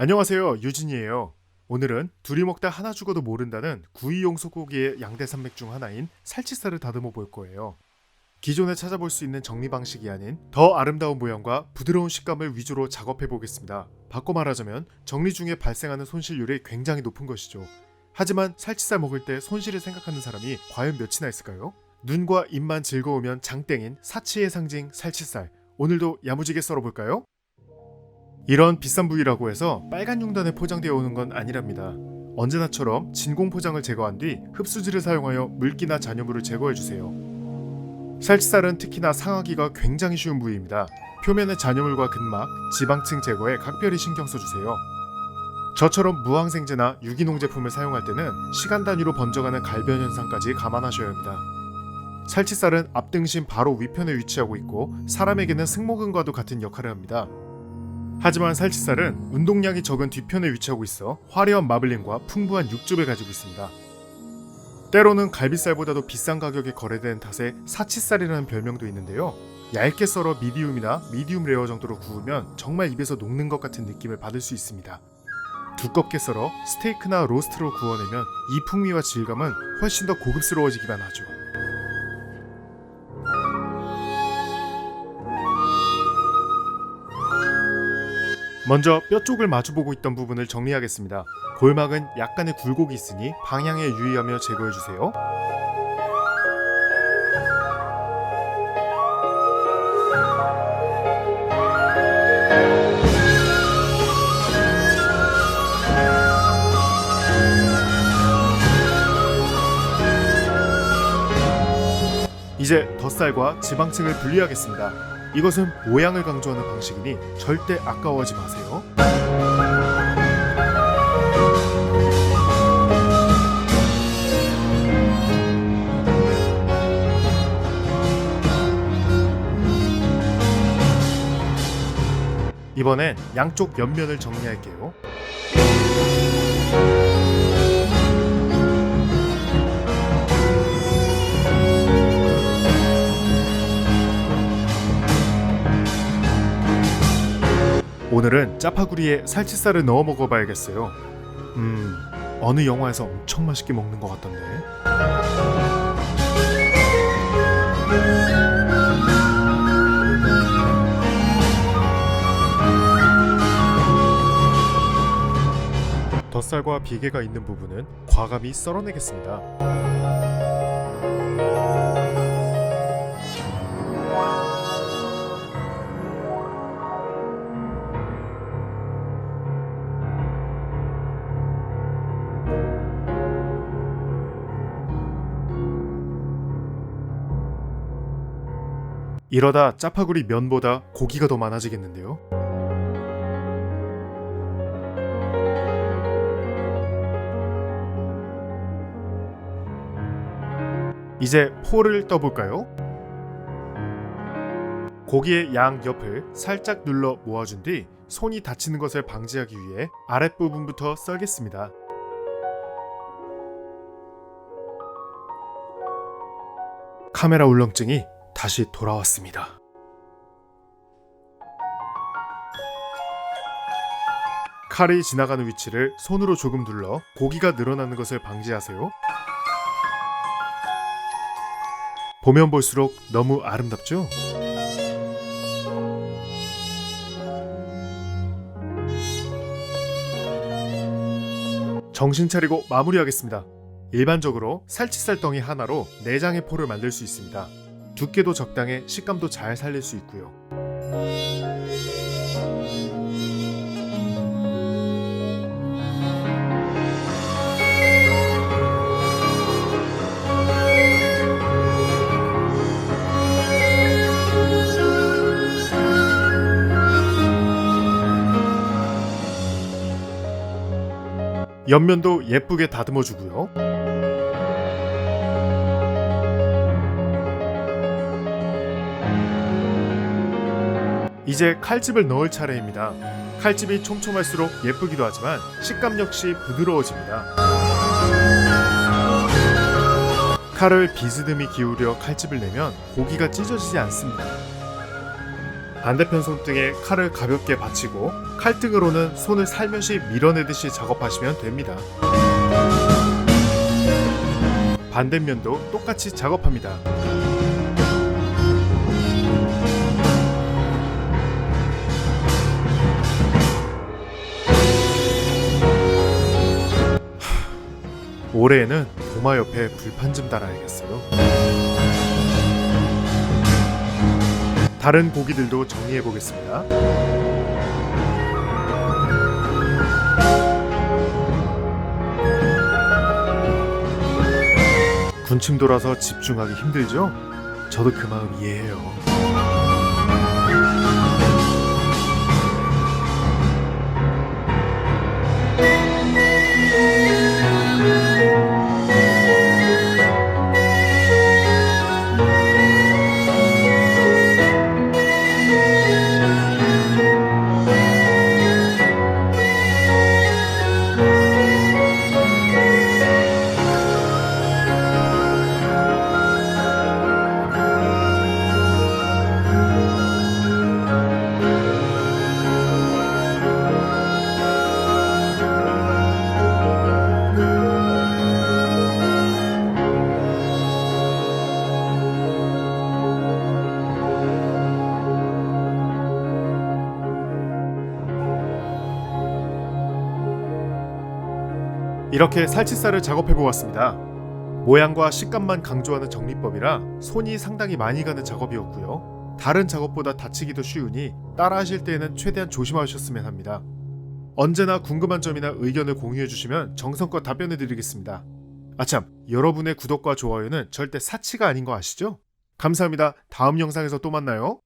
안녕하세요. 유진이에요. 오늘은 둘이 먹다 하나 죽어도 모른다는 구이용 소고기의 양대 산맥 중 하나인 살치살을 다듬어 볼 거예요. 기존에 찾아볼 수 있는 정리 방식이 아닌 더 아름다운 모양과 부드러운 식감을 위주로 작업해 보겠습니다. 바꿔 말하자면 정리 중에 발생하는 손실률이 굉장히 높은 것이죠. 하지만 살치살 먹을 때 손실을 생각하는 사람이 과연 몇이나 있을까요? 눈과 입만 즐거우면 장땡인 사치의 상징 살치살. 오늘도 야무지게 썰어볼까요? 이런 비싼 부위라고 해서 빨간 융단에 포장되어 오는 건 아니랍니다. 언제나처럼 진공 포장을 제거한 뒤 흡수지를 사용하여 물기나 잔여물을 제거해 주세요. 살치살은 특히나 상하기가 굉장히 쉬운 부위입니다. 표면의 잔여물과 근막, 지방층 제거에 각별히 신경 써주세요. 저처럼 무항생제나 유기농 제품을 사용할 때는 시간 단위로 번져가는 갈변 현상까지 감안하셔야 합니다. 살치살은 앞등심 바로 위편에 위치하고 있고 사람에게는 승모근과도 같은 역할을 합니다. 하지만 살치살은 운동량이 적은 뒤편에 위치하고 있어 화려한 마블링과 풍부한 육즙을 가지고 있습니다. 때로는 갈비살보다도 비싼 가격에 거래되는 탓에 사치살이라는 별명도 있는데요. 얇게 썰어 미디움이나 미디움 레어 정도로 구우면 정말 입에서 녹는 것 같은 느낌을 받을 수 있습니다. 두껍게 썰어 스테이크나 로스트로 구워내면 이 풍미와 질감은 훨씬 더 고급스러워지기만 하죠. 먼저 뼈 쪽을 마주보고 있던 부분을 정리하겠습니다. 골막은 약간의 굴곡이 있으니 방향에 유의하며 제거해 주세요. 이제 덧살과 지방층을 분리하겠습니다. 이것은 모양을 강조하는 방식이니 절대 아까워하지 마세요. 이번엔 양쪽 옆면을 정리할게요. 오늘은 짜파구리에 살치살을 넣어 먹어봐야겠어요. 음, 어느 영화에서 엄청 맛있게 먹는 것 같던데. 덧살과 비계가 있는 부분은 과감히 썰어내겠습니다. 이러다 짜파구리 면보다 고기가 더 많아지겠는데요. 이제 포를 떠볼까요? 고기의 양 옆을 살짝 눌러 모아준 뒤 손이 다치는 것을 방지하기 위해 아랫부분부터 썰겠습니다. 카메라 울렁증이 다시 돌아왔습니다. 칼이 지나가는 위치를 손으로 조금 눌러 고기가 늘어나는 것을 방지하세요. 보면 볼수록 너무 아름답죠? 정신 차리고 마무리하겠습니다. 일반적으로 살치살 덩이 하나로 4장의 포를 만들 수 있습니다. 두께도 적당해 식감도 잘 살릴 수 있고요. 옆면도 예쁘게 다듬어 주고요. 이제 칼집을 넣을 차례입니다. 칼집이 촘촘할수록 예쁘기도 하지만 식감 역시 부드러워집니다. 칼을 비스듬히 기울여 칼집을 내면 고기가 찢어지지 않습니다. 반대편 손등에 칼을 가볍게 받치고 칼등으로는 손을 살며시 밀어내듯이 작업하시면 됩니다. 반대면도 똑같이 작업합니다. 올해에는 도마 옆에 불판 좀 달아야겠어요. 다른 고기들도 정리해 보겠습니다. 군침 돌아서 집중하기 힘들죠? 저도 그 마음 이해해요. 이렇게 살치살을 작업해 보았습니다. 모양과 식감만 강조하는 정리법이라 손이 상당히 많이 가는 작업이었고요. 다른 작업보다 다치기도 쉬우니 따라하실 때에는 최대한 조심하셨으면 합니다. 언제나 궁금한 점이나 의견을 공유해 주시면 정성껏 답변해 드리겠습니다. 아참, 여러분의 구독과 좋아요는 절대 사치가 아닌 거 아시죠? 감사합니다. 다음 영상에서 또 만나요.